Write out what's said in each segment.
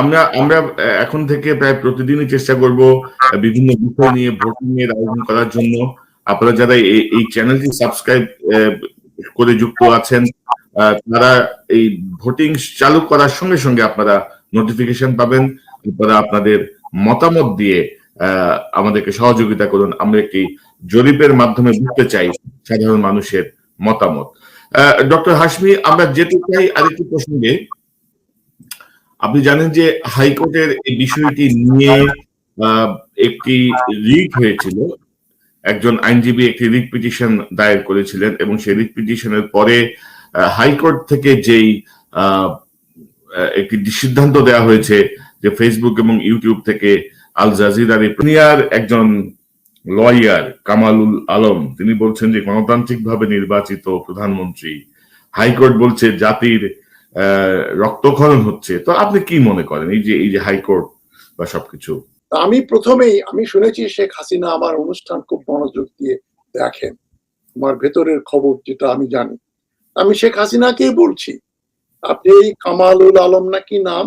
আমরা আমরা এখন থেকে প্রায় প্রতিদিনই চেষ্টা করব বিভিন্ন বিষয় নিয়ে ভোটিং এর আয়োজন করার জন্য। আপনারা যারা এই চ্যানেলটি সাবস্ক্রাইব করে যুক্ত আছেন তারা এই ভোটিং চালু করার সঙ্গে সঙ্গে আপনারা নোটিফিকেশন পাবেন। আপনারা আপনাদের মতামত দিয়ে আহ, আমাদেরকে সহযোগিতা করুন। আমরা একটি জরিপের মাধ্যমে বুঝতে চাই সাধারণ মানুষের মতামত। ডক্টর হাসমি আমরা যেতে চাই আরেকটি প্রসঙ্গে। আপনি জানেন যে হাইকোর্টের এই বিষয়টি নিয়ে একটি রিট হয়েছিল। একজন আইনজীবী একটি রিট পিটিশন দায়ের করেছিলেন এবং সেই রিট পিটিশনের পরে হাইকোর্ট থেকে যেই একটি সিদ্ধান্ত দেওয়া হয়েছে যে ফেসবুক এবং ইউটিউব থেকে আল জাজিরার প্রিমিয়ার একজন লয়ার কামালুল আলম তিনি বলছেন যে গণতান্ত্রিকভাবে নির্বাচিত প্রধানমন্ত্রী হাইকোর্ট বলছে জাতির রক্তক্ষরণ হচ্ছে। তো আপনি কি মনে করেন? এই যে এই যে হাইকোর্ট বা সবকিছু। আমি প্রথমেই, আমি শুনেছি শেখ হাসিনা আমার অনুষ্ঠান খুব মনোযোগ দিয়ে দেখেন। আমার ভেতরের খবর যেটা আমি জানি। আমি শেখ হাসিনাকেই বলছি, আপনি এই কামালুল আলম নাকি নাম?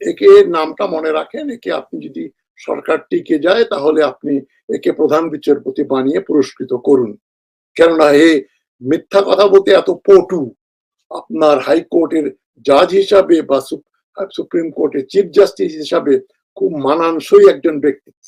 একে নামটা মনে রাখেন, একে আপনি যদি সরকার টিকে যায়, তাহলে আপনি একে প্রধান বিচারপতি বানিয়ে পুরস্কৃত করুন। কেননা এ মিথ্যা কথা বলতে এত পটু। আপনার হাইকোর্টের জাজ হিসাবে বা সুপ্রিম কোর্টের চিফ জাস্টিস হিসাবে খুব মানানসই একজন ব্যক্তিত্ব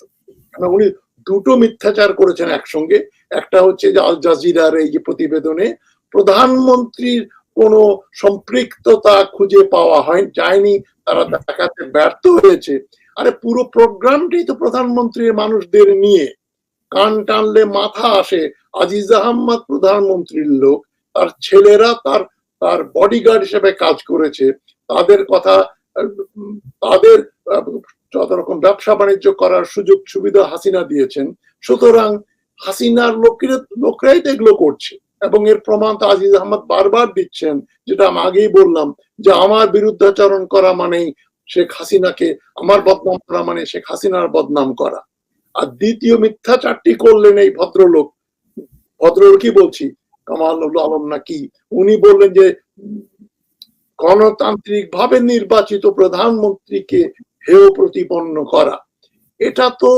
কেন উনি দুটো মিথ্যাচার করেছেন একসঙ্গে। একটা হচ্ছে যে আল জাজিরার এই যে প্রতিবেদনে প্রধানমন্ত্রীর কোনো সম্পৃক্ততা খুঁজে পাওয়া হয়, যায়নি, তারা দেখাতে ব্যর্থ হয়েছে। আরে পুরো প্রোগ্রামটাই তো প্রধানমন্ত্রীর মানুষদের নিয়ে। কান টানলে মাথা আসে। আজিজ আহম্মদ প্রধানমন্ত্রীর লোক, তার ছেলেরা তার তার বডিগার্ড হিসেবে কাজ করেছে, তাদের কথা তাদের যত রকম ব্যবসা বাণিজ্য করার সুযোগ সুবিধা হাসিনা দিয়েছেন, সুতরাং হাসিনার লোকের, লোকরাই তো এগুলো করছে। এবং এর প্রমাণ তো আজিজ আহমদ বারবার দিচ্ছেন, যেটা আমি আগেই বললাম, যে আমার বিরুদ্ধাচরণ করা মানেই শেখ হাসিনাকে, আমার বদনাম করা মানে শেখ হাসিনার বদনাম করা। আর দ্বিতীয় মিথ্যাচারটি করলেন এই ভদ্রলোক, ভদ্রলোকই বলছি আলম নাকি? উনি বললেন যে গণতান্ত্রিক ভাবে নির্বাচিত প্রধানমন্ত্রীকে হেয় প্রতিপন্ন করা। এটা তো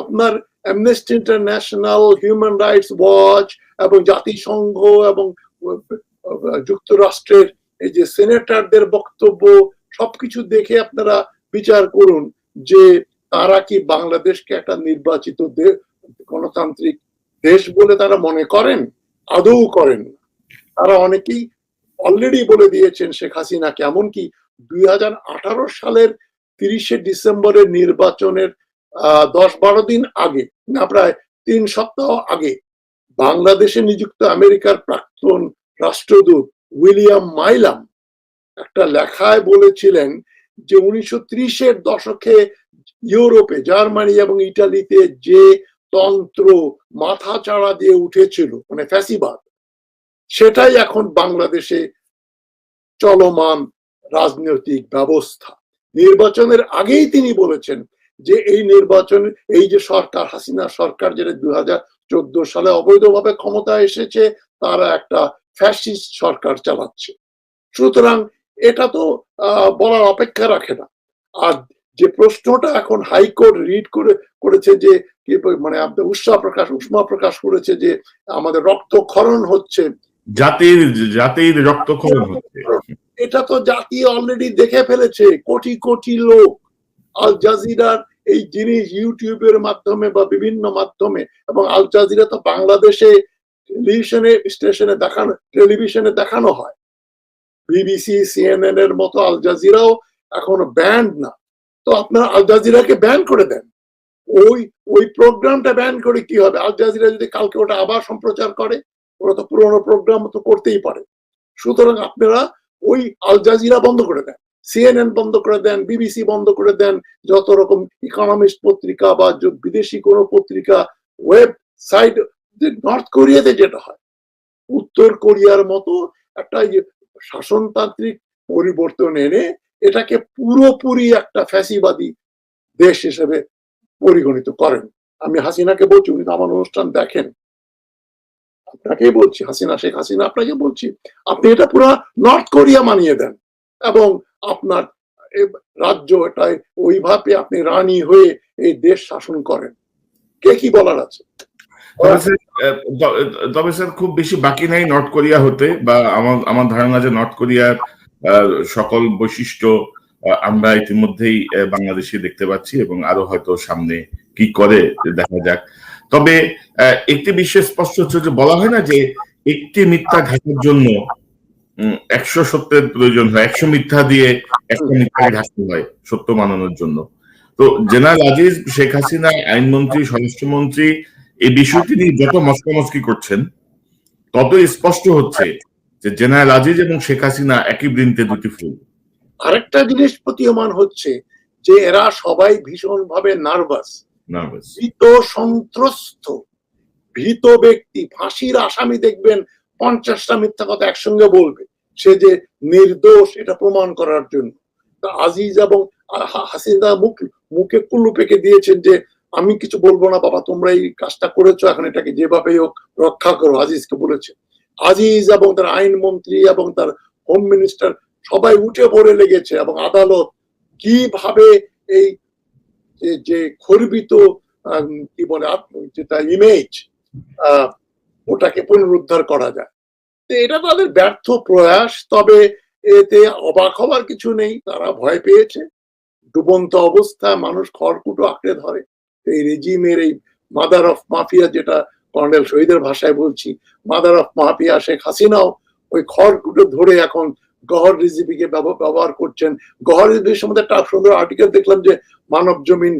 আপনার Amnesty International Human Rights Watch এবং জাতিসংঘ এবং, যুক্তরাষ্ট্রের এই যে সেনেটরদের বক্তব্য, সবকিছু দেখে আপনারা বিচার করুন যে তারা কি বাংলাদেশকে একটা নির্বাচিত গণতান্ত্রিক দেশ বলে তারা মনে করেন? আদৌ করেন। তারা অনেকেই অলরেডি বলে দিয়েছেন শেখ হাসিনাকে এমনকি দুই হাজার আঠারো সালের তিরিশে ডিসেম্বরের নির্বাচনের দশ বারো দিন আগে, না, প্রায় তিন সপ্তাহ আগে বাংলাদেশে নিযুক্ত আমেরিকার প্রাক্তন রাষ্ট্রদূত উইলিয়াম মাইলাম একটা লেখায় বলেছিলেন যে উনিশশো ত্রিশের দশকে ইউরোপে, জার্মানি এবং ইটালিতে যে তন্ত্র মাথা চাড়া দিয়ে উঠেছিল মানে ফ্যাসিবাদ। সেটাই এখন বাংলাদেশে চলমান রাজনৈতিক ব্যবস্থা। নির্বাচনের আগেই তিনি বলেছেন যে এই নির্বাচন, এই যে সরকার, হাসিনা সরকার যেটা দুই চোদ্দ সালে অবৈধভাবে ক্ষমতা এসেছে, তারা একটা ফ্যাসিস্ট সরকার চালাচ্ছে। সুতরাং এটা তো বলার অপেক্ষা রাখে না। আর যে প্রশ্নটা এখন হাইকোর্ট রিড করে, করেছে যে কি মানে আপনার উৎসাহ প্রকাশ উষ্মা প্রকাশ করেছে যে আমাদের রক্তক্ষরণ হচ্ছে। জাতির জাতির রক্তক্ষরণ হচ্ছে। এটা তো জাতি অলরেডি দেখে ফেলেছে কোটি কোটি লোক। আল জাজিরার এই জিনিস ইউটিউবের মাধ্যমে বা বিভিন্ন মাধ্যমে এবং আল জাজিরা তো বাংলাদেশে টেলিভিশনে স্টেশনে দেখানো টেলিভিশনে দেখানো হয়। বিবিসি সিএনএন এর মতো আল জাজিরাও এখনও ব্যান্ড না। তো আপনার আল জাজিরাকে ব্যান করে দেন। ওই ওই প্রোগ্রামটা ব্যান করে কি হবে? আল জাজিরা যদি কালকে ওটা আবার সম্প্রচার করে, ওরা তো পুরোনো প্রোগ্রাম তো করতেই পারে। সুতরাং আপনারা ওই আল জাজিরা বন্ধ করে দেন সিএনএন বন্ধ করে দেন বিবিসি বন্ধ করে দেন, যত রকম ইকোনমিস্ট পত্রিকা বা বিদেশি কোনো পত্রিকা ওয়েবসাইট নর্থ কোরিয়াতে যেটা হয়, উত্তর কোরিয়ার মতো একটা ইয়ে শাসনতান্ত্রিক পরিবর্তন এনে এটাকে পুরোপুরি একটা ফ্যাসিবাদী দেশ হিসেবে পরিগণিত করেন। আমি হাসিনাকে বলছি উনি তো আমার অনুষ্ঠান দেখেন। আপনাকেই বলছি হাসিনা শেখ হাসিনা আপনাকে বলছি আপনি এটা পুরো নর্থ কোরিয়া মানিয়ে দেন। এবং আপনার রাজ্য এটাই ওইভাবে আপনি রানী হয়ে এই দেশ শাসন করেন। কে কি বলার আছে? তবে স্যার, খুব বেশি বাকি নাই নর্থ কোরিয়া হতে বা আমার আমার ধারণা যে নর্থ কোরিয়ার সকল বৈশিষ্ট্য আমরা ইতিমধ্যেই বাংলাদেশে দেখতে পাচ্ছি এবং আরও হয়তো সামনে কি করে দেখা যাক। তবে একটি বিষয় স্পষ্ট হচ্ছে যে বলা হয় না যে একটি মিথ্যা ঢাকার জন্য একশো সত্যের প্রয়োজন হয়, একশো মিথ্যা দিয়ে একটা মিথ্যা ঢাকতে হয় সত্য মানানোর জন্য। তো জেনারেল আজিজ, শেখ হাসিনা, আইনমন্ত্রী, স্বরাষ্ট্রমন্ত্রী, এই বিষয়টি নিয়ে যত মস্কামস্কি করছেন, ততই স্পষ্ট হচ্ছে যে জেনারেল আজিজ এবং শেখ হাসিনা একই বৃন্তে দুটি ফুল। আরেকটা জিনিস প্রতীয়মান হচ্ছে যে এরা সবাই ভীষণ ভাবে নার্ভাস। ভীত সন্ত্রস্ত ভীত ব্যক্তি। ফাঁসির আসামি দেখবেন পঞ্চাশটা মিথ্যা কথা একসঙ্গে বলবে সে যে নির্দোষ এটা প্রমাণ করার জন্য। আজিজ এবং হাসিনা মুখ মুখে কুল্লু পেকে দিয়েছেন যে আমি কিছু বলব না বাবা তোমরা এই কাজটা করেছ এখন এটাকে যেভাবেই হোক রক্ষা করো আজিজকে বলেছে। আজিজ এবং তার আইনমন্ত্রী এবং তার হোম মিনিস্টার সবাই উঠে পড়ে লেগেছে এবং আদালত কীভাবে এই যে- খর্বিত কি বলে যেটা ইমেজ ওটাকে পুনরুদ্ধার করা যায়। তো এটা তাদের ব্যর্থ প্রয়াস, তবে এতে অবাক হবার কিছু নেই, তারা ভয় পেয়েছে। ডুবন্ত অবস্থা, মানুষ খড়কুটো আঁকড়ে ধরে। এই রেজিমের এই মাদার অফ মাফিয়া যেটা কর্নেল শহীদের ভাষায় বলছি, মাদার অফ মাফিয়া শেখ হাসিনাও ওই খড়কুটো ধরে এখন গহর রিজিবিকে ব্যবহার করছেন। গহর রিজিবির সম্বন্ধে একটা সুন্দর আর্টিকেল দেখলাম যে মানব জমিন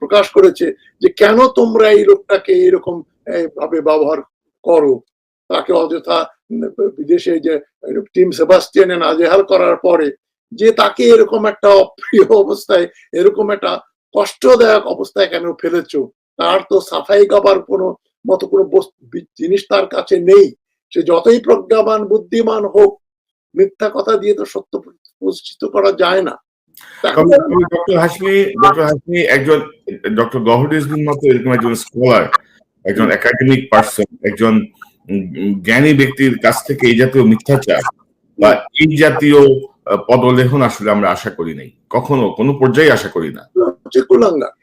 প্রকাশ করেছে যে কেন তোমরা এই লোকটাকে এরকম ভাবে ব্যবহার করো? তাকে অযথা বিদেশে যে টিম সেবাস্টিয়ানে নাজেহাল করার পরে যে তাকে এরকম একটা অপ্রিয় অবস্থায়, এরকম একটা কষ্টদায়ক অবস্থায় কেন ফেলেছো? তার তো সাফাই গাবার কোনো মতো কোনো জিনিস তার কাছে নেই। সে যতই প্রজ্ঞাবান, বুদ্ধিমান হোক মিথ্যা কথা দিয়ে তো সত্য প্রতিষ্ঠিত করা যায় না। ডক্টর হাসমি ডক্টর হাসমি একজন ডক্টর গহর মতো এরকম একজন স্কলার একজন একাডেমিক পার্সন একজন জ্ঞানী ব্যক্তির কাছ থেকে এই জাতীয় মিথ্যাচার বা এই জাতীয় পদলেখন আসলে আমরা আশা করি নাই। কখনো কোনো পর্যায়ে আশা করি না। হচ্ছে কুলাঙ্গার।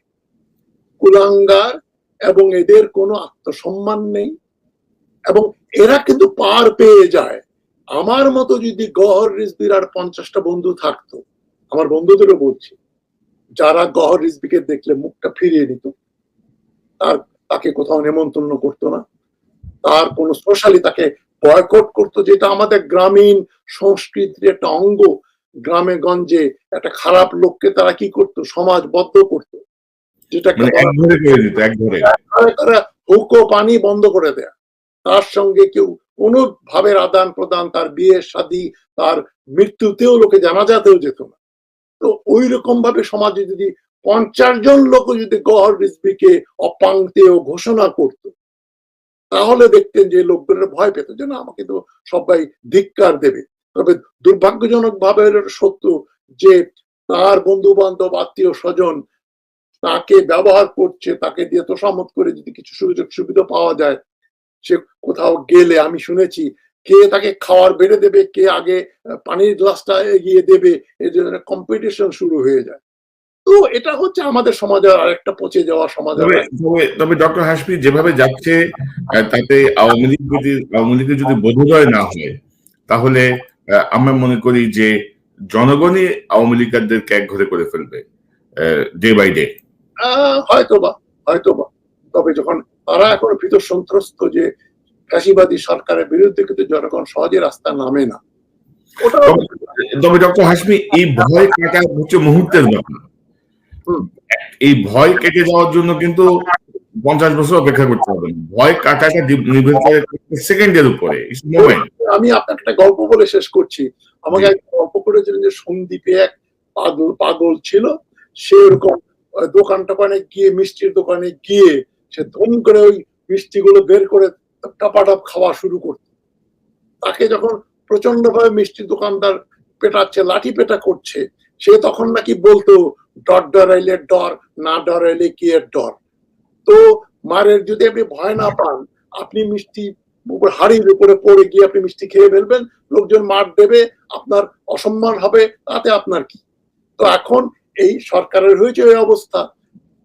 কুলাঙ্গার এবং এদের কোনো আত্মসম্মান নেই এবং এরা কিন্তু পার পেয়ে যায়। আমার মতো যদি গহর রিজবির আর পঞ্চাশটা বন্ধু থাকতো আমার বন্ধুদেরও বলছি যারা গহর রিজবিকে দেখলে মুখটা ফিরিয়ে নিত তার তাকে কোথাও নেমন্তন্ন করতো না তার কোনো সোশ্যালি তাকে বয়কট করতো যেটা আমাদের গ্রামীণ সংস্কৃতির একটা অঙ্গ গ্রামে গঞ্জে একটা খারাপ লোককে তারা কি করতো সমাজবদ্ধ করতো যেটাকে তারা হুকো পানি বন্ধ করে দেয়া তার সঙ্গে কেউ কোনো আদান প্রদান, তার বিয়ে, শাদী, তার মৃত্যুতেও লোকে জানাজাতেও যেত না। তো ওই রকম ভাবে সমাজে যদি পঞ্চাশ জন লোক যদি গহর রিজবিকে অপাঙ্ক্তেয় ঘোষণা করত, তাহলে দেখতেন যে লোকগুলো ভয় পেত যে, না, আমাকে তো সবাই ধিক্কার দেবে। তবে দুর্ভাগ্যজনক ভাবে সত্য যে, তার বন্ধু বান্ধব আত্মীয় স্বজন তাকে ব্যবহার করছে, তাকে দিয়ে তোষামত করে যদি কিছু সুযোগ সুবিধা পাওয়া যায় সে কোথাও গেলে আমি শুনেছি কে তাকে খাওয়ার বেড়ে দেবে কে আগে পানির গ্লাসটা এগিয়ে দেবে এই জন্য কম্পিটিশন শুরু হয়ে যায়। তো এটা হচ্ছে আমাদের সমাজের আরেকটা পচে যাওয়া সমাজের তবে ডক্টর হাসমি যেভাবে যাচ্ছে তাতে আওয়ামী লীগ যদি আওয়ামী লীগের যদি বোধোদয় না হয় তাহলে আমরা মনে করি যে জনগণই আওয়ামী লীগারদেরকে এক ঘরে করে ফেলবে ডে বাই ডে আহ, হয়তোবা হয়তোবা। তবে যখন তারা এখন ভীত সন্ত্রস্ত যে ফ্যাসিবাদী সরকারের বিরুদ্ধে কিন্তু জনগণ সহজে রাস্তা নামে না। ওটা তবে ডক্টর হাসমি এই ভয় কাটা হচ্ছে মুহূর্তের ব্যাপার। এই ভয় কেটে যাওয়ার জন্য কিন্তু পঞ্চাশ বছর অপেক্ষা করতে হবে। ভয় কাটাটা নির্ভর করে সেকেন্ডের উপরে আমি আপনাকে একটা গল্প বলে শেষ করছি। আমাকে এক গল্প করেছিলেন যে সন্দীপে এক পাগল পাগল ছিল। সে ওরকম আহ, দোকান টোকানে গিয়ে মিষ্টির দোকানে গিয়ে সে ধুম করে ওই মিষ্টিগুলো বের করে টাপাটাপ খাওয়া শুরু করত। তাকে যখন প্রচণ্ড ভাবে মিষ্টির দোকানদার পেটাচ্ছে, লাঠি পেটা করছে, সে তখন নাকি বলতো, ডর ডর ডরাইলে ডর, না ডরাইলে কি এর ডর? তো মারের যদি আপনি ভয় না পান, আপনি মিষ্টি হাড়ির উপরে পড়ে গিয়ে আপনি মিষ্টি খেয়ে ফেলবেন, লোকজন মার দেবে, আপনার অসম্মান হবে, তাতে আপনার কি? তো এখন এই সরকারের হয়েছে এই অবস্থা।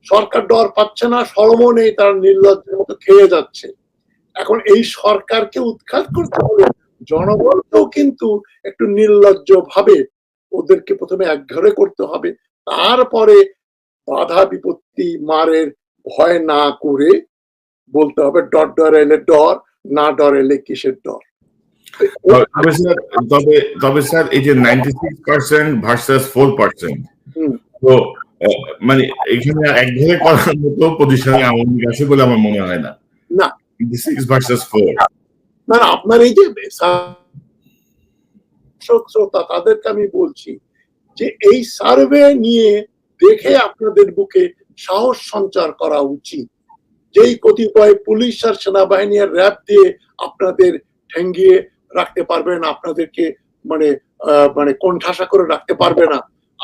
সরকার ডর পাচ্ছে না সরমও নেই তার নির্লজ্জের মতো খেয়ে যাচ্ছে। এখন এই সরকারকে উৎখাত করতে হলে জনগণকেও কিন্তু একটু নির্লজ্জ ভাবে ওদেরকে প্রথমে একঘরে করতে হবে। তারপরে বাধা বিপত্তি মারের ভয় না করে বলতে হবে ডর ডর এলে ডর না ডর এলে কিসের ডর? তবে স্যার তবে তবে স্যার এই যে ninety six percent versus four percent. তো মানে এখানে একঘরে করার মতো পজিশনে আওয়ামী লীগ আছে বলে আমার মনে হয় না। না। সিক্স ভার্সাস ফোর না আপনার এই যে দর্শক শ্রোতা তাদেরকে আমি বলছি যে এই সার্ভে নিয়ে দেখে আপনাদের বুকে সাহস সঞ্চার করা উচিত। যেই কতিপয় পুলিশ আর সেনাবাহিনী আর র্যাব দিয়ে আপনাদের ঠেঙ্গিয়ে রাখতে পারবে না আপনাদেরকে মানে মানে কোণঠাসা করে রাখতে পারবে না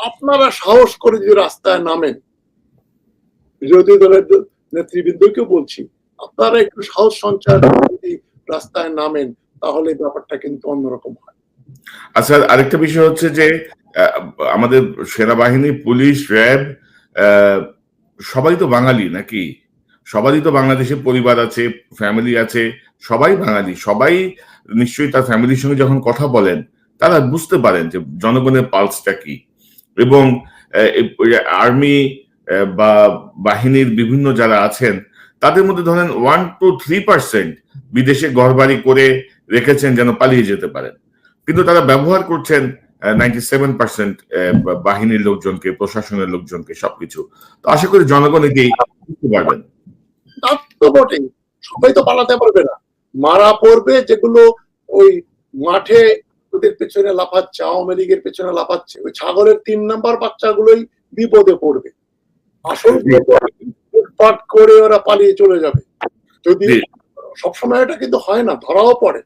আপনারা সাহস করে যদি রাস্তায় নামেন, বিরোধী দলের নেতৃবৃন্দকেও বলছি, আপনারা একটু সাহস সঞ্চার যদি রাস্তায় নামেন, তাহলে ব্যাপারটা কিন্তু অন্যরকম হয়। আচ্ছা আরেকটা বিষয় হচ্ছে যে আমাদের সেনাবাহিনী, পুলিশ, র্যাব সবাই তো বাঙালি নাকি? সবারই তো বাংলাদেশের পরিবার আছে ফ্যামিলি আছে, সবাই বাঙালি। সবাই নিশ্চয়ই তার ফ্যামিলির সঙ্গে যখন কথা বলেন, তারা বুঝতে পারেন যে জনগণের পালসটা কি। এবং আর্মি বা বাহিনীর বিভিন্ন যারা আছেন, তাদের মধ্যে ধরেন ওয়ান টু থ্রি পার্সেন্ট বিদেশে ঘরবাড়ি করে রেখেছেন যেন পালিয়ে যেতে পারেন। কিন্তু তারা ব্যবহার করছেন নাইনটি সেভেন পার্সেন্ট বাহিনীর লোকজনকে, প্রশাসনের লোকজনকে সবকিছু। তো আশা করি জনগণ এটি বুঝতে পারবেন। সবাই তো পালাতে পারবে না। মারা পড়বে যেগুলো ওই মাঠে ওদের পেছনে লাফাচ্ছে আওয়ামী লীগের পেছনে লাফাচ্ছে ওই ছাগলের তিন নাম্বার বাচ্চাগুলোই বিপদে পড়বে। আসল করে ওরা পালিয়ে চলে যাবে। যদি সবসময় এটা কিন্তু হয় না ধরাও পড়ে।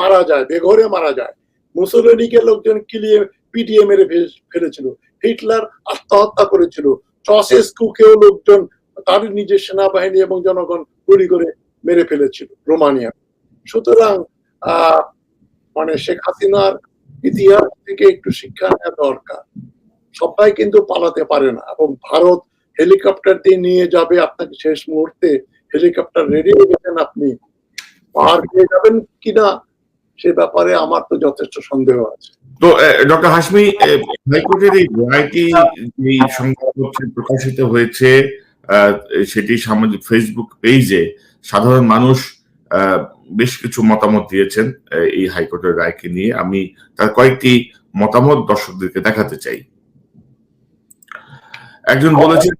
মারা যায় বেঘরে মারা যায়। মুসোলিনিকে লোকজন কিলিয়ে পিটিয়ে মেরে ফেলেছিল। হিটলার আত্মহত্যা করেছিল। চসেস্কুকেও লোকজন তার নিজের সেনাবাহিনী এবং জনগণ গুলি করে মেরে ফেলেছিল রোমানিয়া সুতরাং আহ মানে শেখ হাসিনার ইতিহাস থেকে একটু শিক্ষা নেওয়া দরকার। সবাই কিন্তু পালাতে পারে না এবং ভারত হেলিকপ্টার দিয়ে নিয়ে যাবে আপনাকে শেষ মুহূর্তে। হেলিকপ্টার রেডি রেখেছেন আপনি। পার পেয়ে যাবেন কিনা সে ব্যাপারে আমার তো যথেষ্ট সন্দেহ আছে। তো ডক্টর হাসমি হাইকোর্টের এই রায়টি এই সংবাদপত্রে প্রকাশিত হয়েছে সেটি সামাজিক ফেসবুক পেজে সাধারণ মানুষ বেশ কিছু মতামত দিয়েছেন এই হাইকোর্টের রায়কে নিয়ে। আমি তার কয়েকটি মতামত দর্শকদেরকে দেখাতে চাই। একজন বলেছেন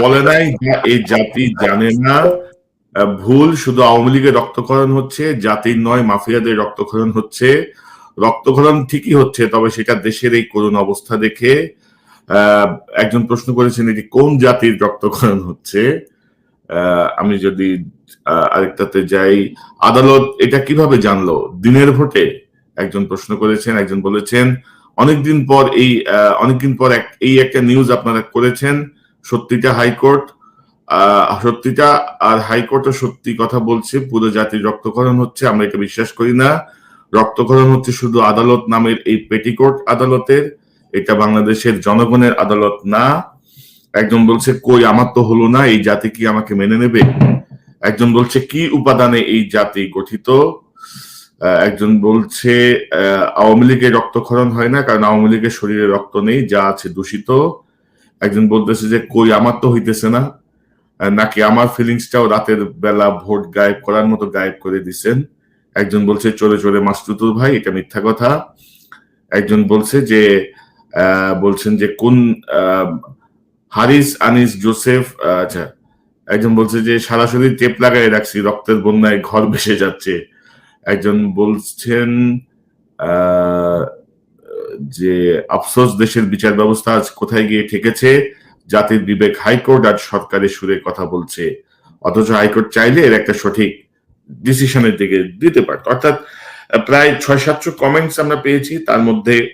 বলে নাই এই জাতি জানে না। ভুল, শুধু আওয়ামী লীগের রক্তক্ষরণ হচ্ছে, জাতির নয়, মাফিয়াদের রক্তক্ষরণ হচ্ছে। রক্তক্ষরণ ঠিকই হচ্ছে, তবে সেটা দেশের এই করুণ অবস্থা দেখে একজন প্রশ্ন করেছেন এটি কোন জাতির রক্তক্ষরণ হচ্ছে? আমি যদি আরেকটাতে যাই। আদালত এটা কীভাবে জানলো? দিনের ভোটে একজন প্রশ্ন করেছেন, একজন বলেছেন, অনেকদিন পর এই অনেকদিন পর এই একটা নিউজ আপনারা করেছেন, সত্যিটা হাইকোর্ট সত্যিটা আর হাইকোর্টও সত্যি কথা বলছে, পুরো জাতির রক্তক্ষরণ হচ্ছে, আমরা এটা বিশ্বাস করি না। রক্তক্ষরণ হচ্ছে শুধু আদালত নামের এই পেটিকোট আদালতের, এটা বাংলাদেশের জনগণের আদালত না। একজন বলছে, কই, আমার তো হলো না, এই জাতি কি আমাকে মেনে নেবে? একজন বলছে, কি উপাদানে এই জাতি গঠিত? একজন বলছে আওয়ামী লীগের রক্তক্ষরণ হয় না, কারণ আওয়ামী লীগের শরীরে রক্ত নেই, যা আছে দূষিত। একজন বলতেছে যে, কই, আমার তো হইতেছে না। নাকি আমার ফিলিংসটাও রাতের বেলা ভোট গায়েব করার মতো গায়েব করে দিছেন? একজন বলছে, চলে চলে মাসতুতুর ভাই, এটা মিথ্যা কথা। একজন বলছে যে বলছেন যে, কোন হারিস আনিস জোসেফ আচ্ছা একজন বলছে যে সরাসরি টেপ লাগাই রাখছি, রক্তের বন্যায় ঘর ভেসে যাচ্ছে। একজন বলছেন যে, আফসোস, দেশের বিচার ব্যবস্থা আজ কোথায় গিয়ে ঠেকেছে? জাতির বিবেক হাইকোর্ট আজ সরকারের সুরে কথা বলছে। অথচ হাইকোর্ট চাইলে এর একটা সঠিক ডিসিশনের দিকে দিতে পারত। অর্থাৎ প্রায় ছয় সাতশো কমেন্টস আমরা পেয়েছি। তার মধ্যে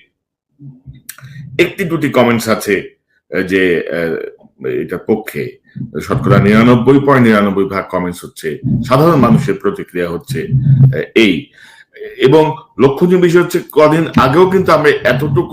একটি দুটি কমেন্টস আছে। যে এটার পক্ষে শতকরা নিরানব্বই পয়েন্ট নিরানব্বই ভাগ কমেন্টস হচ্ছে, সাধারণ মানুষের প্রতিক্রিয়া হচ্ছে এই। এবং লক্ষণীয় বিষয় হচ্ছে কদিন আগেও কিন্তু আমরা এতটুকু